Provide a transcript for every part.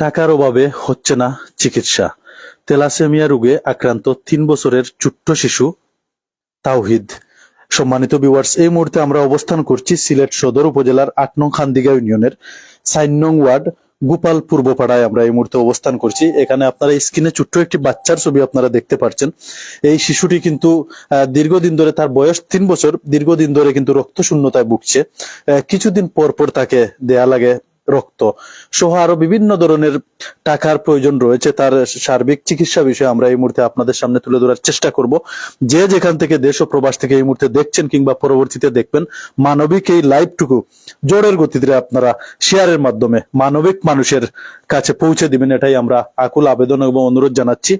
টাকার অভাবে হচ্ছে না চিকিৎসা। তেলাসেমিয়া রোগে আক্রান্ত তিন বছরের ছোট্ট শিশু তাওহিদ। সম্মানিত ভিউয়ার্স, এই মুহূর্তে আমরা অবস্থান করছি সিলেট সদর উপজেলার আট নং খান্দিগা ইউনিয়নের সাইন নং ওয়ার্ড, গোপাল পূর্বপাড়ায় আমরা এই মুহূর্তে অবস্থান করছি। এখানে আপনারা স্ক্রিনে ছোট্ট একটি বাচ্চার ছবি আপনারা দেখতে পাচ্ছেন এই শিশুটি কিন্তু দীর্ঘদিন ধরে তার বয়স তিন বছর, দীর্ঘদিন ধরে কিন্তু রক্ত শূন্যতায় ভুগছে কিছুদিন পর পর তাকে দেয়া লাগে রক্ত সহ আরও বিভিন্ন ধরনের টাকার প্রয়োজন রয়েছে। তার সার্বিক চিকিৎসা বিষয়ে আমরা এই মুহূর্তে আপনাদের সামনে তুলে ধরার চেষ্টা করব। যে যেখান থেকে দেশ ও প্রবাস থেকে এই মুহূর্তে দেখছেন কিংবা পরবর্তীতে দেখবেন, মানবিক এই লাইভটুকু জোরের গতিতে আপনারা শেয়ারের মাধ্যমে মানবিক মানুষের কাছে পৌঁছে দিবেন, এটাই আমরা আকুল আবেদন এবং অনুরোধ জানাচ্ছি।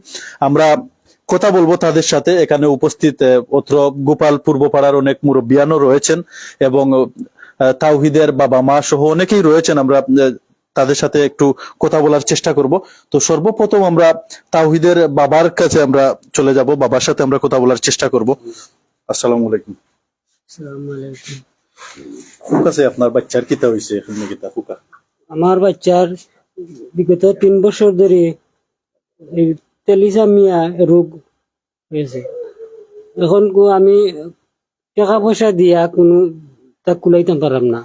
আমরা কথা বলব তাদের সাথে। এখানে উপস্থিত অত্র গোপাল পূর্বপাড়ার অনেক মুরব্বিয়ানও রয়েছেন এবং তাওহিদের বাবা মা সহ অনেকেই রয়েছেন। আমরা তাদের সাথে একটু কথা বলার চেষ্টা করব। তো সর্বপ্রথম আমরা তাওহিদের বাবার কাছে আমরা চলে যাব। বাবার সাথে আমরা কথা বলার চেষ্টা করব। আসসালামু আলাইকুম। আপনার বাচ্চার কিতা হয়েছে এখানে কিতা ফুকা আমার বাচ্চার বিগত তিন বছর ধরে এই তেলিসামিয়া রোগ হয়েছে। এখন আমি টাকা পয়সা দিয়া কোনো তা কুলাইতে পারলাম না।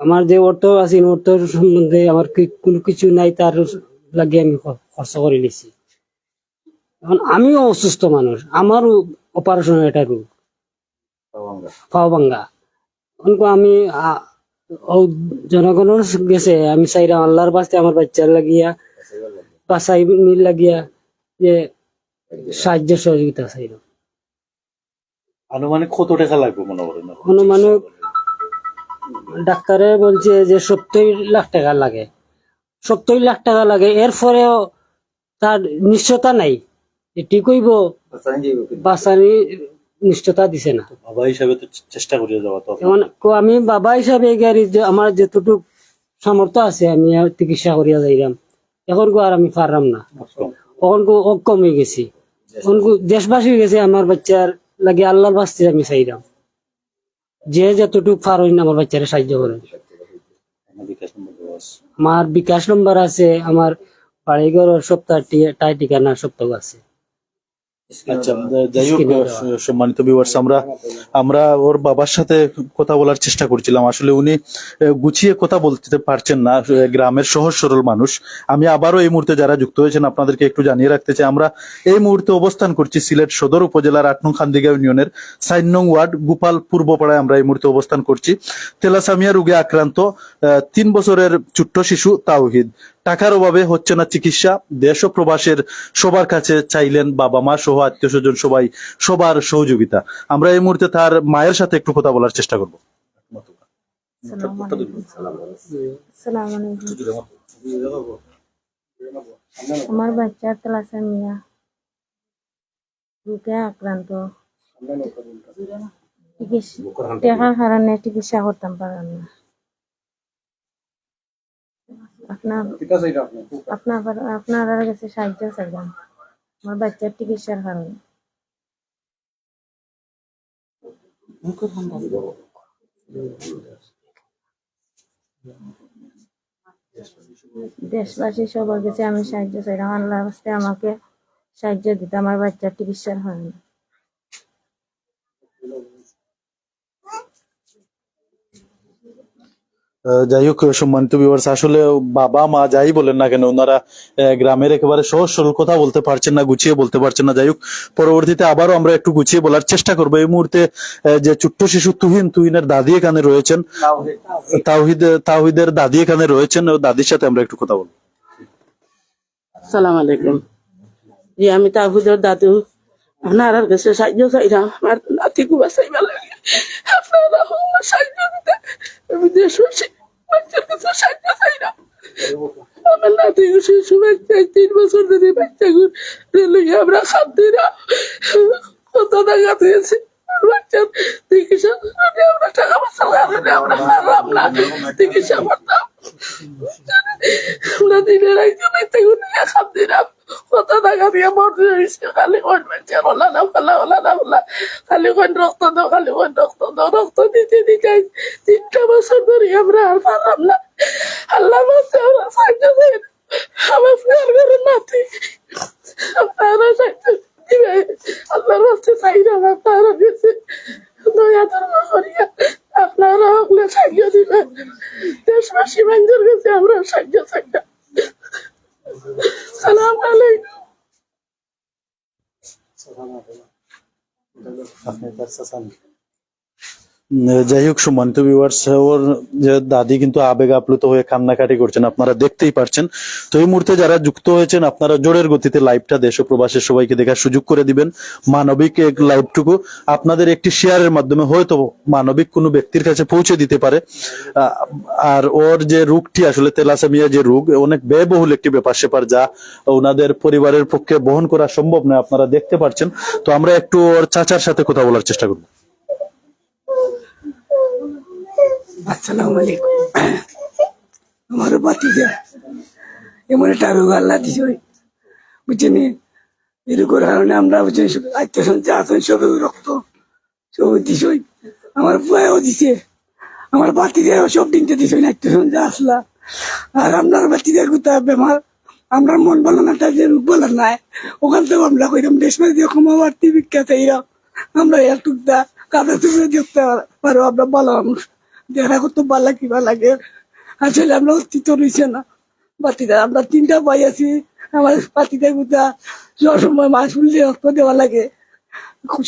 আমার যে অর্থ আছে অর্থ সম্বন্ধে আমার কোনো কিছু নাই তার লাগে আমি খরচ করে নিছি। এখন আমিও অসুস্থ মানুষ আমারও অপারেশন এটা রোগ। পাও ভাঙ্গা অনকো আমি জনগণের গেছে আমি চাইলাম আল্লাহর বাস্তে আমার বাচ্চার লাগিয়া বাসাই মিল লাগিয়া যে সাহায্য সহযোগিতা চাইলাম। আনুমানিক কত টাকা লাগবে মনে করেন অনুমানিক ডাক্তারে বলছে যে সত্তর লাখ টাকা লাগে। সত্তর লাখ টাকা লাগে এরপরেও তার নিশ্চয়তা নাই। যে ঠিক হইব বাসানি নিশ্চয়তা দিছে না। বাবা হিসাবে তো চেষ্টা করিয়ে যাওয়া তো আমি বাবা হিসাবে গাড়ি আমার যতটুকু সামর্থ্য আছে আমি আর চিকিৎসা করিয়া যাইলাম। এখন কো আর আমি পারলাম না। তখন কো অক্ষম হয়ে গেছি। এখন কো দেশবাসী হয়ে গেছে আমার বাচ্চার লাগে আল্লাহর বাস্তে আমি চাইলাম। যে যতটুকু পার না আমার বাচ্চারা সাহায্য করে। আমার বিকাশ নম্বর আছে। আমার বাড়িঘর সপ্তাহ টাই ঠিকানা সপ্তাহ আছে। আচ্ছা যাই হোক সম্মানিত ভিউয়ার্স আমরা আমরা ওর বাবার সাথে কথা বলার চেষ্টা করছিলাম। আসলে উনি গুছিয়ে কথা বলতে পারছেন না গ্রামের সহজ সরল মানুষ। আমি আবারও এই মুহূর্তে যারা যুক্ত হয়েছেন আপনাদেরকে একটু জানিয়ে রাখতে চাই। আমরা এই মুহূর্তে অবস্থান করছি সিলেট সদর উপজেলার আট নং খান্দিগা ইউনিয়নের সাইন নং ওয়ার্ড গোপাল পূর্বপাড়ায় আমরা এই মুহূর্তে অবস্থান করছি। তেলাসামিয়া রোগে আক্রান্ত তিন বছরের ছোট্ট শিশু তাওহিদ। টাকার অভাবে হচ্ছে না চিকিৎসা। দেশ ও প্রবাসের সবার কাছে চাইলেন বাবা মা সহ আত্মীয় স্বজন সবাই সবার সহযোগিতা। আমরা এই মুহূর্তে তার মায়ের সাথে একটু কথা বলার চেষ্টা করব। আসসালামু আলাইকুম আমার বাচ্চা তেলাসামিয়া রোগে আক্রান্ত। চিকিৎসা টাকার কারণে চিকিৎসা করতাম পারলাম না। আপনার আপনার আপনার কাছে সাহায্য চাইলাম আমার বাচ্চার চিকিৎসার কারণে। দেশবাসী সবার কাছে আমি সাহায্য চাইলাম আল্লাহ আমাকে সাহায্য দিতে আমার বাচ্চার চিকিৎসার কারণে। যাই হোক সম্মানিত ভিউয়ার্স আসলে বাবা, মা যাই বলেন না কেন, ওনারা গ্রামের একেবারে সহজ সরল কথা বলতে পারছেন না, গুছিয়ে বলতে পারছেন না। যাই হোক, পরবর্তীতে আবারও আমরা একটু গুছিয়ে বলার চেষ্টা করব। এই মুহূর্তে যে ছোট্ট শিশু তুহিন, তুহিনের দাদি এখানে রয়েছেন। তাওহিদ, তাওহিদের দাদি এখানে রয়েছেন দাদির সাথে আমরা একটু কথা বলব। সালাম আলাইকুম। জি, আমি তাহুদের দাদু। আপনার কাছে সাহায্য চাইলাম আমার বাঁচাইবার লাগে। আপনারা সাহায্য দিতে। আমি দেশবাসী বাচ্চার কাছে সাহায্য চাইলাম আমার নাতি শিশু তিন বছর ধরে বাচ্চা লইয়া আমরা খাদ্যি না কত দিয়েছি চিকিৎসা আমরা টাকা পয়সা লাগালে আমরা পারলাম না। চিকিৎসা করতাম কত দিয়ে খালি কোন বাচ্চা না ফেলা খালি কোন রক্ত খালি কোন রক্ত রক্ত দিতে দিতে তিনটা বছর ধরে আমরা আর পারলাম না। sair da Natália, desse... não ia dar যাই হোক, সম্মানিত ভিউয়ার্স ওর দাদি কিন্তু আবেগ আপ্লুত হয়ে কান্নাকাটি করছেন, আপনারা দেখতেই পারছেন। তো এই মুহূর্তে যারা যুক্ত হয়েছেন, আপনারা জোরের গতিতে লাইভটা দেশ প্রবাসের সবাইকে দেখার সুযোগ করে দিবেন। মানবিক এক লাইভটুকু আপনাদের একটি শেয়ারের মাধ্যমে হয়তো মানবিক কোনো ব্যক্তির কাছে পৌঁছে দিতে পারে। আর ওর যে রোগটি, আসলে তেলাসেমিয়া যে রোগ, অনেক ব্যয়বহুল একটি ব্যাপার সেপার যা ওনাদের পরিবারের পক্ষে বহন করা সম্ভব নয়, আপনারা দেখতে পারছেন। তো আমরা একটু ওর চাচার সাথে কথা বলার চেষ্টা করব। আসসালামু আলাইকুম। আমার বাতিজা এমন একটা রোগ আল্লাহ দিছে বুঝছেন এরকম কারণে আমরা বুঝছেন আত্মীয় আছেন সবে রক্ত সব দিছই আমার বয়াও দিছে। আমার বাতিজা সব দিনতে দিছই আত্মীয় সঞ্চয় আসলা। আর আপনার বাতিজার কোথা বেমার আমরা মন ভালো না তার যে রোগ ভালো নাই, ওখান থেকে আমরা কইলাম দেশ মাঝে দিয়ে ক্ষমা বাড়তি বিখ্যাত এইরা আমরা একটু দা কাদা চুপড়ে দেখতে পারো, আমরা ভালো মানুষ। দেখা করতে ভালো কিবা লাগে। আসলে আমরা অস্তিত্ব রয়েছে না। বাতিদা, আমরা তিনটা ভাই আছি। আমার বাতিদা গুতা সবসময় মাছ ফুললে রক্ত দেওয়া লাগে।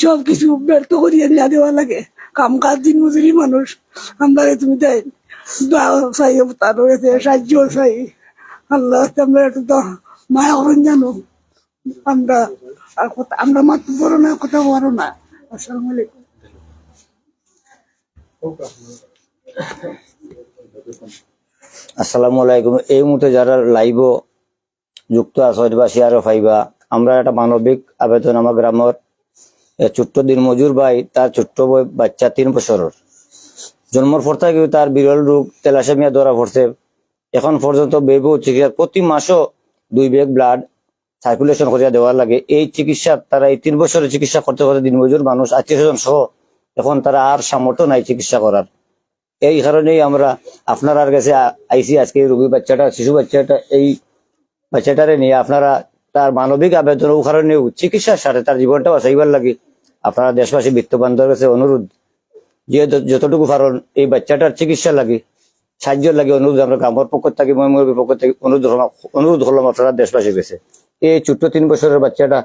সব কিছু ব্যর্থ করিয়ে না দেওয়া লাগে। কাম কাজ দিন মজুরি মানুষ। আমরা তুমি দোয়া চাই তার রয়েছে, সাহায্য চাই। আল্লাহ আমরা একটু তো মায়া করেন জানো আমরা আমরা মাত্র বড় না, কথা বড় না। আসসালামু আলাইকুম। আসসালামু আলাইকুম এই মুহূর্তে যারা লাইভ যুক্ত আছে বা শেয়ারও পাইবা, আমরা একটা মানবিক আবেদন আমার গ্রামের ছোট্ট দিন মজুর ভাই, তার ছোট্ট বই বাচ্চা তিন বছরের। জন্মর পর থেকে তার বিরল রোগ তেলাসেমিয়া ধরা পড়ছে। এখন পর্যন্ত বেবু চিকিৎসা প্রতি মাসও দুই ব্যাগ ব্লাড সার্কুলেশন করিয়া দেওয়ার লাগে। এই চিকিৎসা, তারা এই তিন বছরের চিকিৎসা করতে করতে দিনমজুর মানুষ আত্মীয় স্বজন সহ, এখন তারা আর সামর্থ্য নাই চিকিৎসা করার। এই কারণেই আমরা আপনার কাছে আইসি আজকে রোগী বাচ্চাটা, শিশু বাচ্চাটা, এই বাচ্চাটারে নিয়ে আপনারা তার মানবিক আবেদন ও কারণে চিকিৎসার সাথে তার জীবনটা বাঁচাইবার লাগে। আপনারা দেশবাসী বিত্তবান্ধবের কাছে অনুরোধ যে যতটুকু পারেন এই বাচ্চাটার চিকিৎসা লাগে সাহায্য লাগে অনুরোধ আমরা গ্রামের পক্ষ থেকে ময়মুরের পক্ষ থেকে অনুরোধ অনুরোধ হলাম আপনারা দেশবাসীর কাছে। এই ছোট্ট তিন বছরের বাচ্চাটা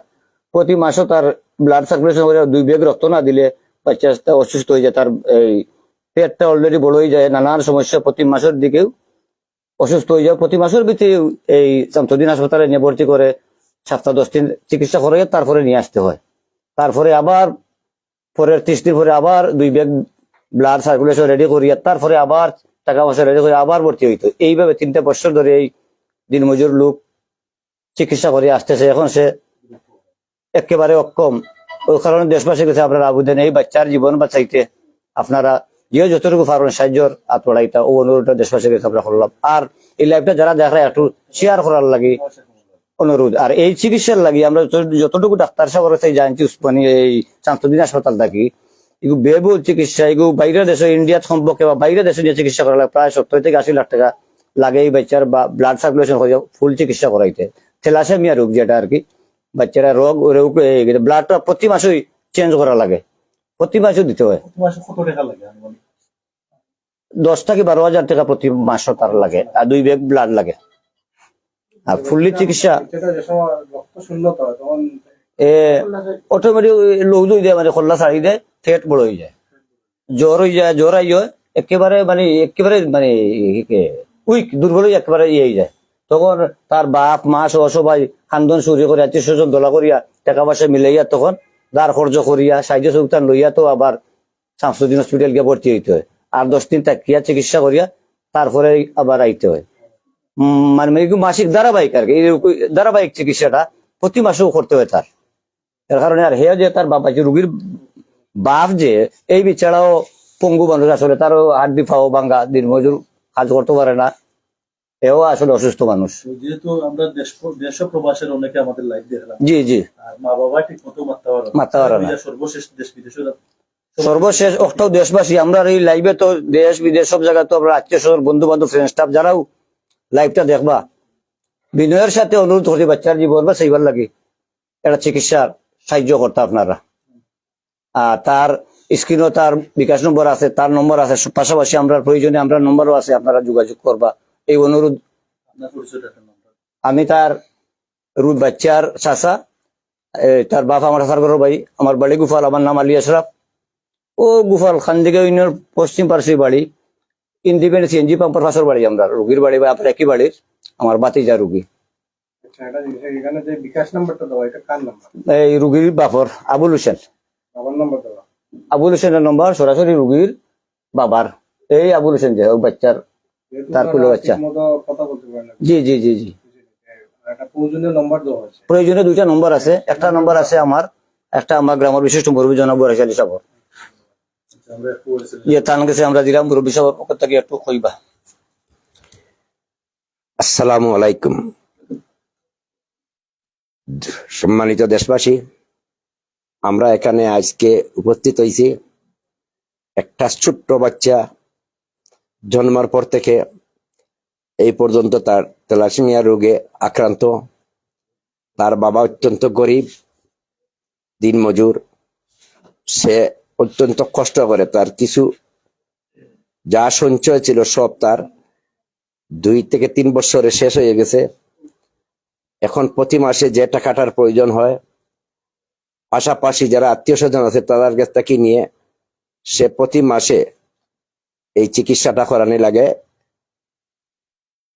প্রতি মাসও তার ব্লাড সার্কুলেশন করে দুই ব্যাগ রক্ত না দিলে বাচ্চাটা অসুস্থ হয়ে যায়, তার এই পেটটা অলরেডি বড় হয়ে যায়, নানান সমস্যা প্রতি মাসের দিকেও অসুস্থ হয়ে যায়। প্রতি মাসের ভিতরে এই চামতদিন হাসপাতালে নিয়ে ভর্তি করে সপ্তাহ দশ দিন চিকিৎসা করে তারপরে নিয়ে আসতে হয়। তারপরে আবার পরের ত্রিশ দিন পরে আবার দুই ব্যাগ ব্লাড সার্কুলেশন রেডি করিয়া তারপরে আবার টাকা পয়সা রেডি করে আবার ভর্তি হইতো এইভাবে তিনটা বছর ধরে এই দিনমজুর লোক চিকিৎসা করে আসতেছে। এখন সে একেবারে অক্ষম। ওই কারণে দেশবাসীর কাছে আপনারা আবেদন, এই বাচ্চার জীবন বাঁচাইতে আপনারা যে যতটুকু পারবেন, সাহায্যর আত্মড়াইতা ও অনুরোধটা দেশবাসীর করলাম। আর এই লাইভটা যারা দেখা, একটু শেয়ার করার লাগে অনুরোধ। আর এই চিকিৎসার লাগে আমরা যতটুকু ডাক্তার সাহেবের কাছে জানছি, উসমানি, এই চান্তদিন হাসপাতাল থাকি এগুলো ব্যয়বহুল চিকিৎসা এগুলো বাইরে দেশে ইন্ডিয়ার সম্পর্কে বা বাইরে দেশে যে চিকিৎসা করা লাগে, প্রায় সত্তর থেকে আশি লাখ টাকা লাগে এই বাচ্চার বা ব্লাড সার্কুলেশন করে ফুল চিকিৎসা করাইতে। থেলাসেমিয়া রোগ যেটা আর কি, বাচ্চারা রোগ রোগ ব্লাডটা প্রতি মাসেই চেঞ্জ করা লাগে। প্রতি মাসেও দিতে হয়। দশ থেকে বারো হাজার টাকা প্রতি মাসও তার লাগে, আর দুই ব্যাগ ব্লাড লাগে। আর ফুললি চিকিৎসা, এ অটোমেটিক লোক দুই দেয় মানে খোল্লা ছাড়ি দেয় ফেট বড় হয়ে যায়। জ্বর হয়ে যায়, জ্বর আই একেবারে মানে একেবারে মানে উইক দুর্বল হয়ে একেবারে ইয়ে হয়ে যায়। তখন তার বাপ, মা সহ সবাই খান্দন চুরি করে, আত্মীয় স্বজন দোলা করিয়া, টাকা পয়সা মিলাইয়া তখন দাঁড় খরচ করিয়া, সাহায্য সুবিধান লইয়া তো আবার শামসুদ্দিন হসপিটাল গিয়ে ভর্তি হইতে হয়। আর দশ দিন তাকিয়া চিকিৎসা করিয়া তারপরে আবার আইতে হয়। মানে মানে মাসিক ধারাবাহিক আর কি ধারাবাহিক চিকিৎসাটা প্রতি মাসেও করতে হয় তার। এর কারণে আর হে যে তার বাবা যে রুগীর বাপ যে এই বিচারাও পঙ্গু মানুষ আসলে তারও হাড্ডি ফাও ভাঙ্গা দিন মজুর কাজ করতে পারে না। এও আসলে অসুস্থ মানুষ। যেহেতু আমরা দেশ দেশ প্রবাসের অনেকে আমাদের লাইভ দেখলাম জি জি। মা বাবা ঠিক মতো মারতে পারে মারতে পারে না। সর্বশেষ দেশ বিদেশের সর্বশেষ অক্টাও দেশবাসী, আমরা এই লাইভে তো দেশ, বিদেশ, সব জায়গায় তো আমরা আত্মীয় স্বজন বন্ধু বান্ধব ফ্রেন্ড স্টাফ যারাও লাইভটা দেখবা। বিনয়ের সাথে অনুরোধ করি বাচ্চার জীবন বা সেইবার লাগে একটা চিকিৎসার সাহায্য করতে আপনারা। আর তার স্ক্রিনও তার বিকাশ নম্বর আছে, তার নম্বর আছে। পাশাপাশি আমরা প্রয়োজনে আমরা নম্বরও আছে, আপনারা যোগাযোগ করবা। এই অনুরোধ আমি তার রুদ বাচ্চার চাষা তার বাপ আমার সারগর ভাই, আমার বাড়ি গুফাল আমার নাম আলী আশরাফ। ও গুফাল খানদিকে ইউনিয়ন পশ্চিম পার্শ্বে বাড়ি ইন্ডিপেন্ডেন্ট সিএনজি পাম্পার পাশের বাড়ি আমরা রুগীর বাড়ি বা আপনার একই বাড়ির আমার বাতিজা রুগী। আচ্ছা এই রুগীর বাপর আবুল হোসেন। আবুল হোসেনের নম্বর সরাসরি রুগীর বাবার। এই আবুল হোসেন যে বাচ্চার তার কুলো বাচ্চা। জি জি জি জি। প্রয়োজনীয় দুইটা নম্বর আছে। একটা নম্বর আছে আমার একটা আমার গ্রামের বিশিষ্ট মুরব্বী জনাব বরাইশালী সাবর। যে তার কাছে আমরা সম্মানিত দেশবাসী, আমরা এখানে আজকে উপস্থিত হয়েছি একটা ছোট্ট বাচ্চা জন্মার পর থেকে এই পর্যন্ত তার তেলাসিমিয়া রোগে আক্রান্ত। তার বাবা অত্যন্ত গরিব, দিনমজুর। সে অত্যন্ত কষ্ট করে তার কিছু যা সঞ্চয় ছিল সব তার দুই থেকে তিন বছরে শেষ হয়ে গেছে। এখন প্রতি মাসে যে টাকাটার প্রয়োজন হয়, পাশাপাশি যারা আত্মীয় স্বজন আছে তাদের কাছ থেকে নিয়ে সে প্রতি মাসে এই চিকিৎসাটা করানি লাগে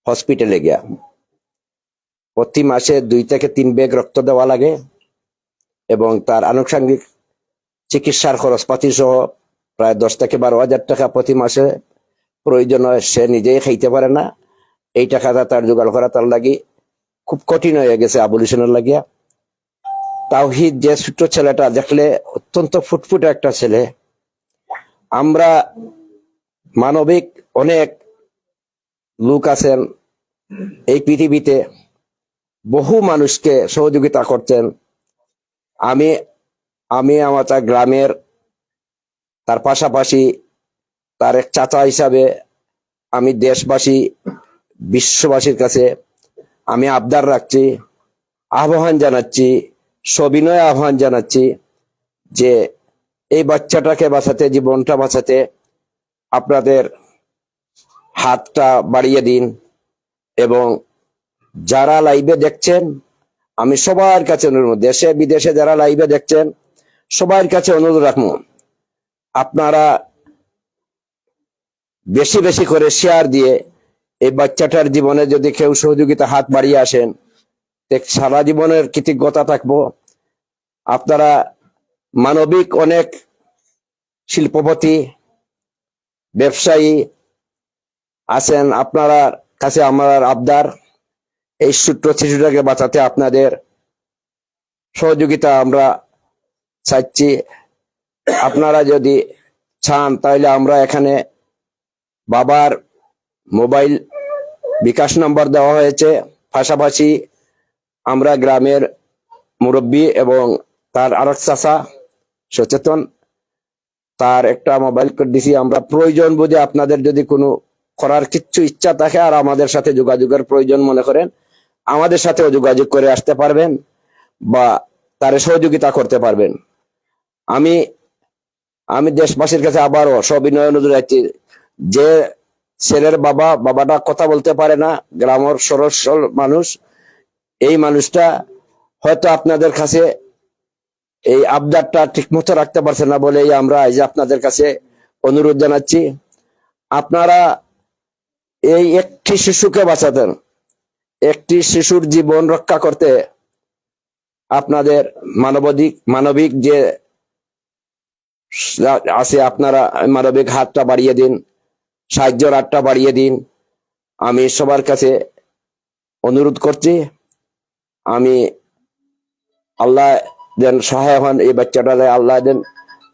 হসপিটালে গিয়া। প্রতি মাসে দুই থেকে তিন ব্যাগ রক্ত দেওয়া লাগে এবং তার আনুষঙ্গিক চিকিৎসার খরচপাতি সহ প্রায় দশ থেকে বারো হাজার টাকা প্রতি মাসে প্রয়োজন হয়, সে নিজেই খাইতে পারে না। এই টাকাটা তার জোগাড় করা তার লাগি খুব কঠিন হয়ে গেছে আবলিশনের লাগিয়া। তাওহিদ যে ছোট্ট ছেলেটা দেখলে অত্যন্ত ফুটফুটে একটা ছেলে। আমরা মানবিক অনেক লোক আছেন এই পৃথিবীতে, বহু মানুষকে সহযোগিতা করতেন। আমি আমি আমার তার গ্রামের, তার পাশাপাশি তার এক চাচা হিসাবে আমি দেশবাসী, বিশ্ববাসীর কাছে আমি আবদার রাখছি, আহ্বান জানাচ্ছি, সবিনয় আহ্বান জানাচ্ছি যে এই বাচ্চাটাকে বাঁচাতে, জীবনটা বাঁচাতে আপনাদের হাতটা বাড়িয়ে দিন এবং যারা লাইভে দেখছেন, আমি সবার কাছে অনুরোধ, দেশে, বিদেশে যারা লাইভে দেখছেন সবার কাছে অনুরোধ রাখব, আপনারা বেশি বেশি করে শেয়ার দিয়ে এই বাচ্চাটার জীবনে যদি কেউ সহযোগিতা হাত বাড়িয়ে আসেন সারা জীবনের কৃতজ্ঞতা থাকব। আপনারা মানবিক অনেক শিল্পপতি, ব্যবসায়ী আছেন, আপনারা কাছে আমার আবদার, এই সূত্র শিশুটাকে বাঁচাতে আপনাদের সহযোগিতা আমরা চাচ্ছি, আপনারা যদি চান তাহলে আমরা এখানে বাবার মোবাইল বিকাশ নম্বর দেওয়া হয়েছে। পাশাপাশি আমরা গ্রামের মুরব্বী এবং তার আরেক চাষা সচেতন, তার একটা মোবাইল করে দিছি। আমরা প্রয়োজন বুঝে আপনাদের যদি কোনো করার কিচ্ছু ইচ্ছা থাকে, আর আমাদের সাথে যোগাযোগের প্রয়োজন মনে করেন, আমাদের সাথেও যোগাযোগ করে আসতে পারবেন বা তার সহযোগিতা করতে পারবেন। আমি আমি দেশবাসীর কাছে আবারও সবিনয় অনুরোধ রাখছি যে ছেলের বাবা, বাবাটা কথা বলতে পারে না, গ্রামের সরস সরল মানুষ, এই মানুষটা হয়তো আপনাদের কাছে এই আবদারটা ঠিক মতো রাখতে পারছে না বলেই আমরা এই যে আপনাদের কাছে অনুরোধ জানাচ্ছি। আপনারা এই একটি শিশুকে বাঁচাতেন, একটি শিশুর জীবন রক্ষা করতে আপনাদের মানবাধিক, মানবিক যে আছে আপনারা মানবিক হাতটা বাড়িয়ে দিন সাহায্যের হাতটা বাড়িয়ে দিন। আমি সবার কাছে অনুরোধ করছি, আমি আল্লাহ দেন, সহায় হন এই বাচ্চাটা, আল্লাহ দেন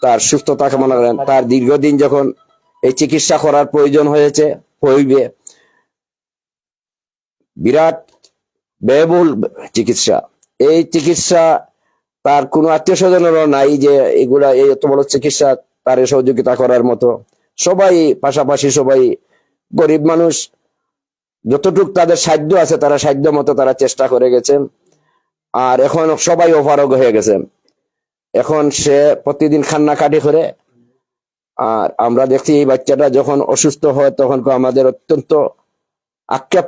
তার সুস্থতা কামনা করেন। তার দীর্ঘদিন যখন এই চিকিৎসা করার প্রয়োজন হয়েছে, হইবে। বিরাট ব্যয়বহুল চিকিৎসা। এই চিকিৎসা তার কোনো আত্মীয় স্বজনেরও নাই যে এগুলা এই এত বড় চিকিৎসা তার সহযোগিতা করার মতো। সবাই পাশাপাশি সবাই গরিব মানুষ, যতটুক তাদের সাধ্য আছে তারা সাধ্য মতো তারা চেষ্টা করে গেছে আর এখন সবাই অপারগ হয়ে গেছে এখন সে প্রতিদিন খান্না কাটি করে। আর আমরা দেখছি এই বাচ্চাটা যখন অসুস্থ হয় তখন তো আমাদের অত্যন্ত আক্ষেপ।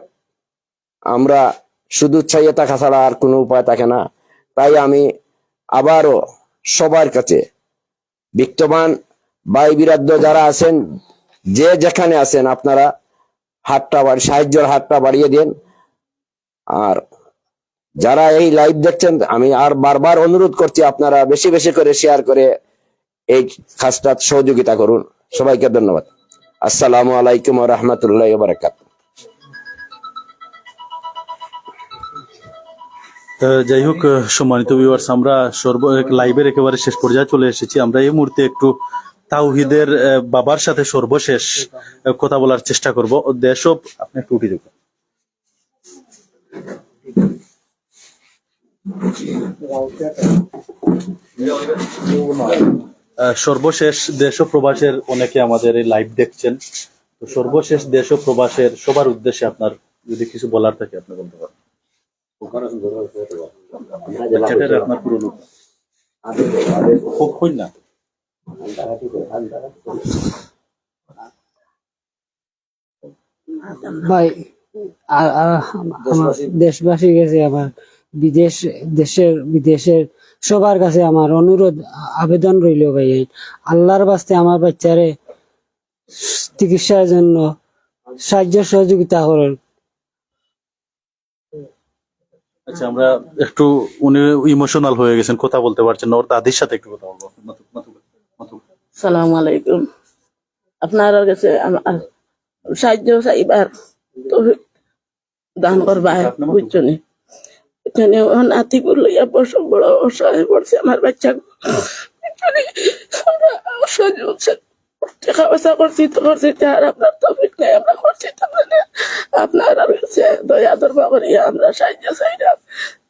আমরা শুধু চাইয়ে থাকা ছাড়া আর কোনো উপায় থাকে না। তাই আমি আবারও সবার কাছে বিত্তবান ভাই বিরাদ্দ যারা আছেন, যে যেখানে আছেন, আপনারা হাতটা বাড়ি, সাহায্যের হাতটা বাড়িয়ে দিন। আর যারা এই লাইভ দেখছেন, আমি আর বারবার অনুরোধ করছি আপনারা বেশি বেশি করে শেয়ার করে এই কাজটা সহযোগিতা করুন। সবাইকে ধন্যবাদ। আসসালামু আলাইকুম রহমতুল্লাহ বারাকাত যাই হোক সম্মানিত ভিউয়ার্স আমরা সর্ব লাইভের একেবারে শেষ পর্যায়ে চলে এসেছি। আমরা এই মুহূর্তে একটু তাওহিদের বাবার সাথে সর্বশেষ কথা বলার চেষ্টা করব। দেশব আপনি একটু উঠে যাবেন। সর্বশেষ দেশ প্রবাসের অনেকে আমাদের এই লাইভ দেখছেন। তো সর্বশেষ দেশ প্রবাসের সবার উদ্দেশ্যে আপনার যদি কিছু বলার থাকে, আপনি বলতে পারেন। বাচ্চাটার আপনার না? ভাই আমার দেশবাসী। কাছে আমার বিদেশ দেশের বিদেশের সবার কাছে আমার অনুরোধ আবেদন রইল ভাই। আল্লাহর বাস্তে আমার বাচ্চারে চিকিৎসার জন্য সাহায্য সহযোগিতা করেন। আচ্ছা আমরা একটু উনি ইমোশনাল হয়ে গেছেন কথা বলতে পারছেন না। ওর দাদির সাথে একটু কথা বলব। সালাম আলাইকুম। আপনার কাছে আমার সাহায্য চাইবার দান করবার বুঝছনি? এখানে নাতিগুলো লইয়া বসে বড় অসহায় পড়ছে আমার বাচ্চা। অসহ্য হচ্ছে। টাকা পয়সা করছি তো করছি আর আপনার তফিক নেই আমরা করছি তো আপনার আর কাছে দয়া দরবা করিয়া আমরা সাহায্য চাইলাম।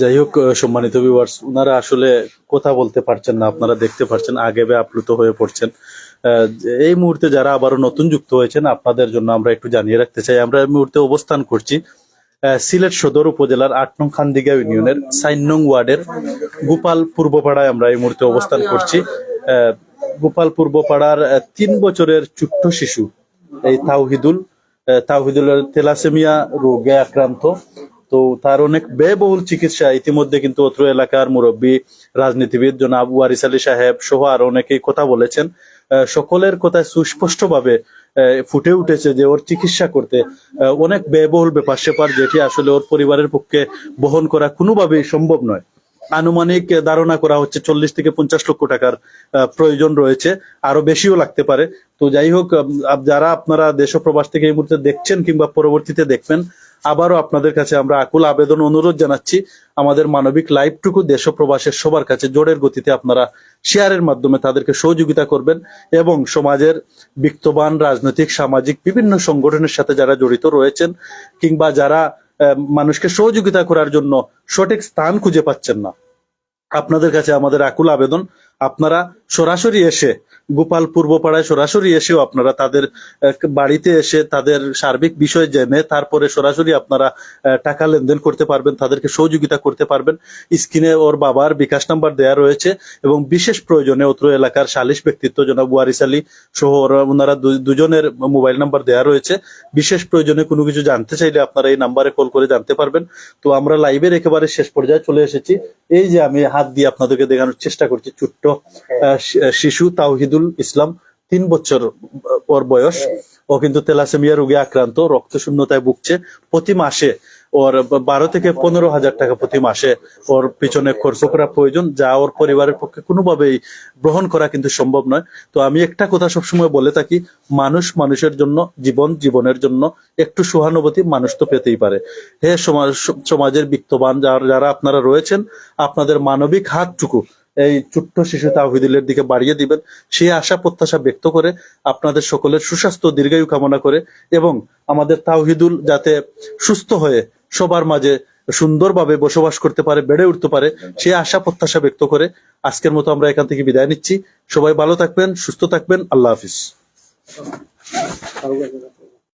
যাই হোক সম্মানিত ভিউয়ার্স ওনারা আসলে কথা বলতে পারছেন না, আপনারা দেখতে পাচ্ছেন আগে আপ্লুত হয়ে পড়ছেন। এই মুহূর্তে যারা আবারও নতুন যুক্ত হয়েছেন, আপনাদের জন্য আমরা একটু জানিয়ে রাখতে চাই। আমরা এই মুহূর্তে অবস্থান করছি সিলেট সদর উপজেলার আট নং খান্দিগা ইউনিয়নের সাইন নং ওয়ার্ডের গোপাল পূর্বপাড়ায় আমরা এই মুহূর্তে অবস্থান করছি। গোপাল পূর্বপাড়ার তিন বছরের ছোট্ট শিশু, এই তাওহিদুল আহ, তাওহিদুলের তেলাসেমিয়া রোগে আক্রান্ত। তো তার অনেক ব্যয়বহুল চিকিৎসা ইতিমধ্যে কিন্তু অত্র এলাকার মুরব্বী রাজনীতিবিদ জনাব ওয়ারিস আলী সাহেব সহ আর অনেকেই কথা বলেছেন। সকলের কথায় সুস্পষ্টভাবে ফুটে উঠেছে যে ওর চিকিৎসা করতে অনেক ব্যয়বহুল ব্যাপার সেপার যেটি আসলে ওর পরিবারের পক্ষে বহন করা কোনোভাবেই সম্ভব নয়। আনুমানিক ধারণা করা হচ্ছে চল্লিশ থেকে পঞ্চাশ লক্ষ টাকার প্রয়োজন রয়েছে। আরও বেশিও লাগতে পারে। তো যাই হোক যারা আপনারা দেশ প্রবাস থেকে এই মুহূর্তে দেখছেন কিংবা পরবর্তীতে দেখবেন, আবারও আপনাদের কাছে আমরা আকুল আবেদন অনুরোধ জানাচ্ছি, আমাদের মানবিক লাইভটুকু দেশ প্রবাসের সবার কাছে জোরের গতিতে আপনারা শেয়ারের মাধ্যমে তাদেরকে সহযোগিতা করবেন এবং সমাজের বিত্তবান, রাজনৈতিক, সামাজিক বিভিন্ন সংগঠনের সাথে যারা জড়িত রয়েছেন কিংবা যারা মানুষকে সহযোগিতা করার জন্য সঠিক স্থান খুঁজে পাচ্ছেন না আপনাদের কাছে আমাদের আকুল আবেদন। আপনারা সরাসরি এসে, গোপাল পূর্বপাড়ায় সরাসরি এসেও আপনারা তাদের বাড়িতে এসে তাদের সার্বিক বিষয় জেনে তারপরে সরাসরি আপনারা টাকা লেনদেন করতে পারবেন, তাদেরকে সহযোগিতা করতে পারবেন। স্ক্রিনে ওর বাবার বিকাশ নাম্বার দেয়া রয়েছে এবং বিশেষ প্রয়োজনে অত্র এলাকার সালিশ ব্যক্তিত্ব জনাব ওয়ারিস আলী সহ ওনারা দুজনের মোবাইল নাম্বার দেয়া রয়েছে। বিশেষ প্রয়োজনে কোনো কিছু জানতে চাইলে আপনারা এই নাম্বারে কল করে জানতে পারবেন। তো আমরা লাইভের একেবারে শেষ পর্যায়ে চলে এসেছি। এই যে আমি হাত দিয়ে আপনাদেরকে দেখানোর চেষ্টা করছি ছোট্ট শিশু তাওহিদুল ইসলাম, তিন বছর ওর বয়স। ও কিন্তু তেলাসেমিয়া রোগে আক্রান্ত রক্ত শূন্যতায় ভুগছে প্রতি মাসে। ওর বারো থেকে পনেরো হাজার টাকা প্রতি মাসে ওর পিছনে খরচ করা প্রয়োজন, যা ওর পরিবারের পক্ষে কোনোভাবেই গ্রহণ করা কিন্তু সম্ভব নয়। তো আমি একটা কথা সবসময় বলে থাকি, মানুষ মানুষের জন্য, জীবন জীবনের জন্য একটু সহানুভূতি মানুষ তো পেতেই পারে। হে সমাজ, সমাজের বিত্তবান যারা আপনারা রয়েছেন, আপনাদের মানবিক হাতটুকু এই ছোট্ট শিশু তাহিদুলের দিকে বাড়িয়ে দিবেন। সেই আশা প্রত্যাশা ব্যক্ত করে আপনাদের সকলের সুস্বাস্থ্য, দীর্ঘায়ু কামনা করে এবং আমাদের তাওহিদুল যাতে সুস্থ হয়ে সবার মাঝে সুন্দরভাবে বসবাস করতে পারে, বেড়ে উঠতে পারে, সেই আশা প্রত্যাশা ব্যক্ত করে আজকের মতো আমরা এখান থেকে বিদায় নিচ্ছি। সবাই ভালো থাকবেন, সুস্থ থাকবেন। আল্লাহ হাফিজ।